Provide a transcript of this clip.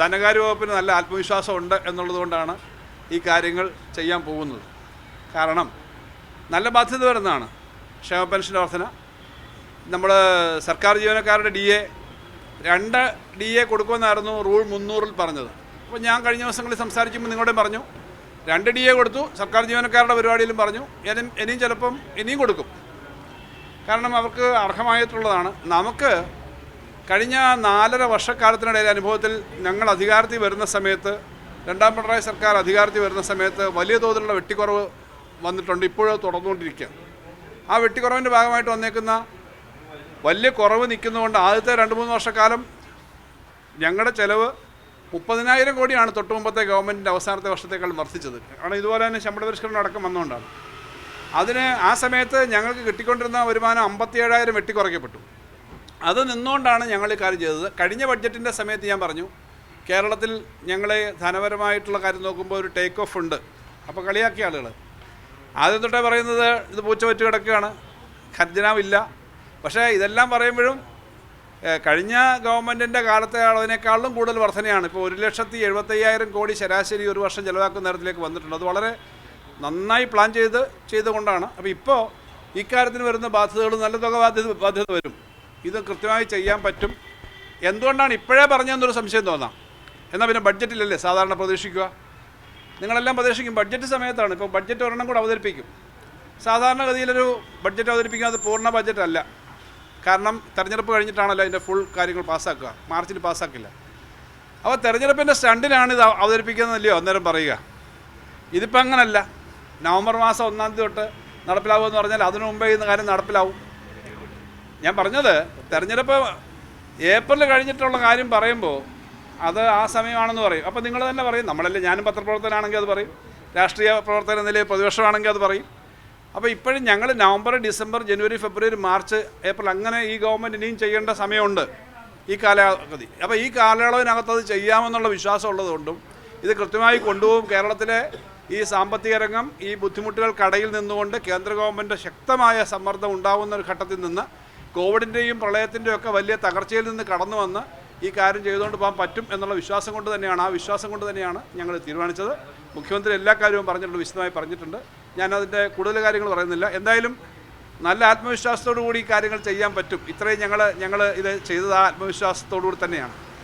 ധനകാര്യ വകുപ്പിന് നല്ല ആത്മവിശ്വാസം ഉണ്ട് എന്നുള്ളതുകൊണ്ടാണ് ഈ കാര്യങ്ങൾ ചെയ്യാൻ പോകുന്നത്. കാരണം നല്ല ബാധ്യത വരുന്നതാണ്. ക്ഷേമ പെൻഷൻ വർധന. നമ്മൾ സർക്കാർ ജീവനക്കാരുടെ ഡി എ രണ്ട് ഡി എ കൊടുക്കുമെന്നായിരുന്നു റൂൾ മുന്നൂറിൽ പറഞ്ഞത്. അപ്പോൾ ഞാൻ കഴിഞ്ഞ ദിവസങ്ങളിൽ സംസാരിക്കുമ്പോൾ നിങ്ങളോടും പറഞ്ഞു രണ്ട് ഡി എ കൊടുത്തു സർക്കാർ ജീവനക്കാരുടെ പരിപാടിയിലും പറഞ്ഞു ഇനിയും ഇനിയും ചിലപ്പം ഇനിയും കൊടുക്കും. കാരണം അവർക്ക് അർഹമായിട്ടുള്ളതാണ്. നമുക്ക് കഴിഞ്ഞ നാലര വർഷക്കാലത്തിനിടയിൽ അനുഭവത്തിൽ ഞങ്ങൾ അധികാരത്തിൽ വരുന്ന സമയത്ത് രണ്ടാം പിണറായി സർക്കാർ അധികാരത്തിൽ വരുന്ന സമയത്ത് വലിയ തോതിലുള്ള വെട്ടിക്കുറവ് വന്നിട്ടുണ്ട്. ഇപ്പോഴും തുടർന്നുകൊണ്ടിരിക്കുക. ആ വെട്ടിക്കുറവിന്റെ ഭാഗമായിട്ട് വന്നേക്കുന്ന വലിയ കുറവ് നിൽക്കുന്നതുകൊണ്ട് ആദ്യത്തെ രണ്ട് മൂന്ന് വർഷക്കാലം ഞങ്ങളുടെ ചിലവ് മുപ്പതിനായിരം കോടിയാണ് തൊട്ട് മുമ്പത്തെ ഗവൺമെന്റിന്റെ അവസാനത്തെ വർഷത്തേക്കാൾ വർദ്ധിച്ചത്. കാരണം ഇതുപോലെ തന്നെ ശമ്പള പരിഷ്കരണം അടക്കം വന്നുകൊണ്ടാണ്. അതിന് ആ സമയത്ത് ഞങ്ങൾക്ക് കിട്ടിക്കൊണ്ടിരുന്ന വരുമാനം അമ്പത്തിയേഴായിരം വെട്ടിക്കുറയ്ക്കപ്പെട്ടു അത് നിന്നുകൊണ്ടാണ് ഞങ്ങൾ ഈ കാര്യം ചെയ്തത്. കഴിഞ്ഞ ബഡ്ജറ്റിന്റെ സമയത്ത് ഞാൻ പറഞ്ഞു കേരളത്തിൽ ഞങ്ങളെ ധനപരമായിട്ടുള്ള കാര്യം നോക്കുമ്പോൾ ഒരു ടേക്ക് ഓഫ് ഉണ്ട്. അപ്പോൾ കളിയാക്കിയ ആളുകൾ ആദ്യം തൊട്ടേ പറയുന്നത് ഇത് പൂച്ച വെച്ച് കിടക്കുകയാണ്. ഖർജനാവില്ല പക്ഷേ ഇതെല്ലാം പറയുമ്പോഴും കഴിഞ്ഞ ഗവൺമെന്റിന്റെ കാലത്തെ അളവിനേക്കാളും കൂടുതൽ വർധനയാണ്. ഇപ്പോൾ ഒരു ലക്ഷത്തി എഴുപത്തയ്യായിരം കോടി ശരാശരി ഒരു വർഷം ചിലവാക്കുന്ന നേരത്തിലേക്ക് വന്നിട്ടുണ്ട്. അത് വളരെ നന്നായി പ്ലാൻ ചെയ്ത് ചെയ്തുകൊണ്ടാണ്. അപ്പോൾ ഇപ്പോൾ ഇക്കാര്യത്തിന് വരുന്ന ബാധ്യതകൾ നല്ല തുക ബാധ്യത ബാധ്യത വരും. ഇത് കൃത്യമായി ചെയ്യാൻ പറ്റും. എന്തുകൊണ്ടാണ് ഇപ്പോഴേ പറഞ്ഞതെന്നൊരു സംശയം തോന്നാം. എന്നാൽ പിന്നെ ബഡ്ജറ്റിലല്ലേ സാധാരണ പ്രതീക്ഷിക്കുക? നിങ്ങളെല്ലാം പ്രതീക്ഷിക്കും ബഡ്ജറ്റ് സമയത്താണ്. ഇപ്പോൾ ബഡ്ജറ്റ് ഒരെണ്ണം കൂടെ അവതരിപ്പിക്കും. സാധാരണഗതിയിലൊരു ബഡ്ജറ്റ് അത് പൂർണ ബഡ്ജറ്റ് അല്ല കാരണം തെരഞ്ഞെടുപ്പ് കഴിഞ്ഞിട്ടാണല്ലോ അതിന്റെ ഫുൾ കാര്യങ്ങൾ പാസ്സാക്കുക. മാർച്ചിൽ പാസ്സാക്കില്ല. അപ്പോൾ തെരഞ്ഞെടുപ്പിന്റെ സ്റ്റണ്ടിനാണ് ഇത് അവതരിപ്പിക്കുന്നതല്ലയോ? അന്നേരം പറയുക. ഇതിപ്പോൾ അങ്ങനല്ല. നവംബർ മാസം ഒന്നാം തീയതി തൊട്ട് നടപ്പിലാവുമെന്ന് പറഞ്ഞാൽ അതിനു മുമ്പേ ഇന്ന് കാര്യം നടപ്പിലാവും. ഞാൻ പറഞ്ഞത് തെരഞ്ഞെടുപ്പ് ഏപ്രിൽ കഴിഞ്ഞിട്ടുള്ള കാര്യം പറയുമ്പോൾ അത് ആ സമയമാണെന്ന് പറയും. അപ്പോൾ നിങ്ങൾ തന്നെ പറയും. നമ്മളല്ലേ ഞാനും പത്രപ്രവർത്തനാണെങ്കിൽ അത് പറയും. രാഷ്ട്രീയ പ്രവർത്തന നിലയിൽ പ്രതിപക്ഷമാണെങ്കിൽ അത് പറയും. അപ്പോൾ ഇപ്പോഴും ഞങ്ങൾ നവംബർ ഡിസംബർ ജനുവരി ഫെബ്രുവരി മാർച്ച് ഏപ്രിൽ അങ്ങനെ ഈ ഗവൺമെന്റ് ഇനിയും ചെയ്യേണ്ട സമയമുണ്ട്. ഈ കാലാവധി. അപ്പോൾ ഈ കാലയളവിനകത്ത് അത് ചെയ്യാമെന്നുള്ള വിശ്വാസം ഉള്ളതുകൊണ്ടും ഇത് കൃത്യമായി കൊണ്ടുപോകും. കേരളത്തിലെ ഈ സാമ്പത്തിക രംഗം ഈ ബുദ്ധിമുട്ടുകൾക്കടയിൽ നിന്നുകൊണ്ട് കേന്ദ്ര ഗവൺമെന്റ് ശക്തമായ സമ്മർദ്ദം ഉണ്ടാകുന്ന ഒരു ഘട്ടത്തിൽ നിന്ന് കോവിഡിന്റെയും പ്രളയത്തിന്റെയും ഒക്കെ വലിയ തകർച്ചയിൽ നിന്ന് കടന്നു വന്ന് ഈ കാര്യം ചെയ്തുകൊണ്ട് പോകാൻ പറ്റും എന്നുള്ള വിശ്വാസം കൊണ്ട് തന്നെയാണ് ആ വിശ്വാസം കൊണ്ട് തന്നെയാണ് ഞങ്ങൾ തീരുമാനിച്ചത്. മുഖ്യമന്ത്രി എല്ലാ കാര്യവും പറഞ്ഞിട്ടുണ്ട് വിശദമായി പറഞ്ഞിട്ടുണ്ട്. ഞാനതിന്റെ കൂടുതൽ കാര്യങ്ങൾ പറയുന്നില്ല. എന്തായാലും നല്ല ആത്മവിശ്വാസത്തോടു കൂടി കാര്യങ്ങൾ ചെയ്യാൻ പറ്റും. ഇത്രയും ഞങ്ങൾ ഞങ്ങൾ ഇത് ചെയ്തത് ആത്മവിശ്വാസത്തോടു കൂടി തന്നെയാണ്.